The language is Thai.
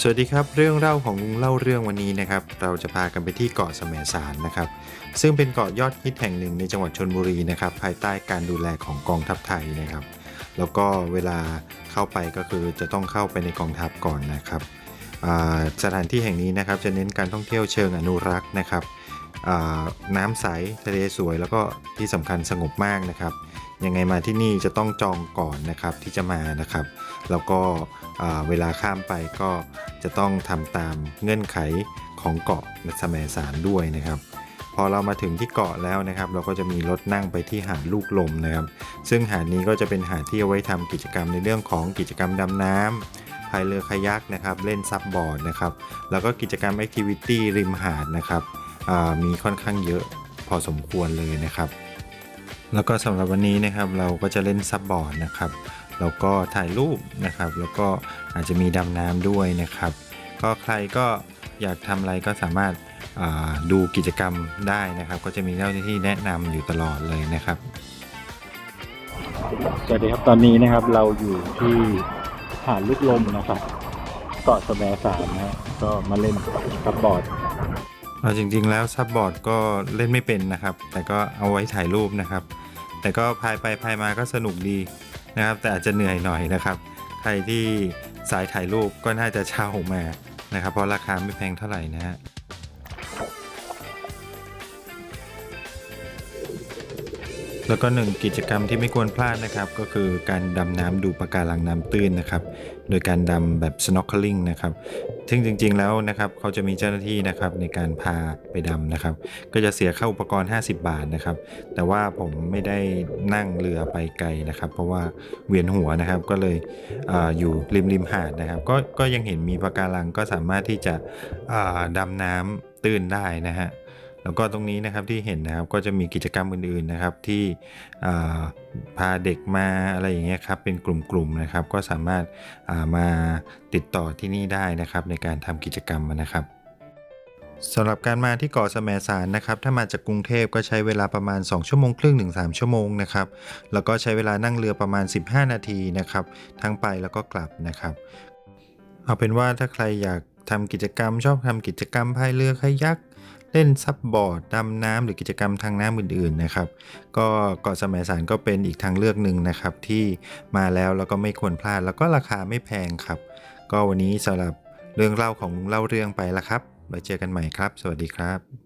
สวัสดีครับเรื่องเล่าของลุงเล่าเรื่องวันนี้นะครับ เราจะพากันไปที่เกาะแสมสารนะครับ ซึ่งเป็นเกาะยอดฮิตแห่งหนึ่งในจังหวัดชนบุรีนะครับ ภายใต้การดูแลของกองทัพไทยนะครับ แล้วก็เวลาเข้าไปก็คือจะต้องเข้าไปในกองทัพก่อนนะครับสถานที่แห่งนี้นะครับจะเน้นการท่องเที่ยวเชิงอนุรักษ์นะครับน้ำใสทะเลสวย แล้วก็ที่สำคัญสงบมากนะครับ ยังไงมาที่นี่จะต้องจองก่อนนะครับที่จะมานะครับ แล้วก็เวลาข้ามไปก็จะต้องทำตามเงื่อนไขของเกาะแสมสารด้วยนะครับ พอเรามาถึงที่เกาะแล้วนะครับ เราก็จะมีรถนั่งไปที่หาดลูกลมนะครับ ซึ่งหาดนี้ก็จะเป็นหาดที่เอาไว้ทำกิจกรรมในเรื่องของกิจกรรมดำน้ำพายเรือคายักนะครับเล่นซับบอร์ดนะครับแล้วก็กิจกรรมแอคทิวิตี้ริมหาดนะครับมีค่อนข้างเยอะพอสมควรเลยนะครับ แล้วก็สำหรับวันนี้นะครับเราก็จะเล่นซับบอร์ดนะครับแล้วก็ถ่ายรูปนะครับ แล้วก็อาจจะมีดำน้ำด้วยนะครับ ก็ใครก็อยากทำอะไรก็สามารถาดูกิจกรรมได้นะครับ ก็จะมีเจ้าหน้าที่แนะนำอยู่ตลอดเลยนะครับ สวัสดีครับตอนนี้นะครับเราอยู่ที่หาดลูกลมนะครับเกาะแสมสารนะฮะก็มาเล่นซับบอร์ด เอาจริงๆแล้วซับบอร์ดก็เล่นไม่เป็นนะครับ แต่ก็เอาไว้ถ่ายรูปนะครับ แต่ก็พายไปพายมาก็สนุกดีนะครับ แต่อาจจะเหนื่อยหน่อยนะครับ ใครที่สายถ่ายรูปก็น่าจะเช่ามานะครับ เพราะราคาไม่แพงเท่าไหร่นะฮะ แล้วก็หนึ่งกิจกรรมที่ไม่ควรพลาดนะครับก็คือการดำน้ำดูปะการังน้ำตื้นนะครับ โดยการดำแบบ snorkeling นะครับ ซึ่งจริงๆแล้วนะครับเขาจะมีเจ้าหน้าที่นะครับในการพาไปดำนะครับ ก็จะเสียค่าอุปกรณ์ 50 บาทนะครับ แต่ว่าผมไม่ได้นั่งเรือไปไกลนะครับ เพราะว่าเวียนหัวนะครับก็เลยเออยู่ริมริมหาดนะครับ ก็ก็ยังเห็นมีปะการังก็สามารถที่จะดำน้ำตื้นได้นะฮะ แล้วก็ตรงนี้นะครับที่เห็นนะครับก็จะมีกิจกรรมอื่นๆนะครับที่พาเด็กมาอะไรอย่างเงี้ยครับเป็นกลุ่มๆนะครับ ก็สามารถามาติดต่อที่นี่ได้นะครับในการทำกิจกรรมนะครับสำหรับการมาที่เกาะแสมสารนะครับ ถ้ามาจากกรุงเทพก็ใช้เวลาประมาณ 2 ชั่วโมงครึ่งถึง3ชั่วโมงนะครับ แล้วก็ใช้เวลานั่งเรือประมาณ 15 นาทีนะครับ ทั้งไปแล้วก็กลับนะครับ เอาเป็นว่าถ้าใครอยากทำกิจกรรม ชอบทำกิจกรรมพายเรือคายัก เล่นซับบอร์ดดำน้ำหรือกิจกรรมทางน้ำอื่นๆนะครับ ก็เกาะแสมสารก็เป็นอีกทางเลือกหนึ่งนะครับ ที่มาแล้วแล้วก็ไม่ควรพลาด แล้วก็ราคาไม่แพงครับ ก็วันนี้สำหรับเรื่องเล่าของลุงเล่าเรื่องไปละครับไว้เจอกันใหม่ครับ สวัสดีครับ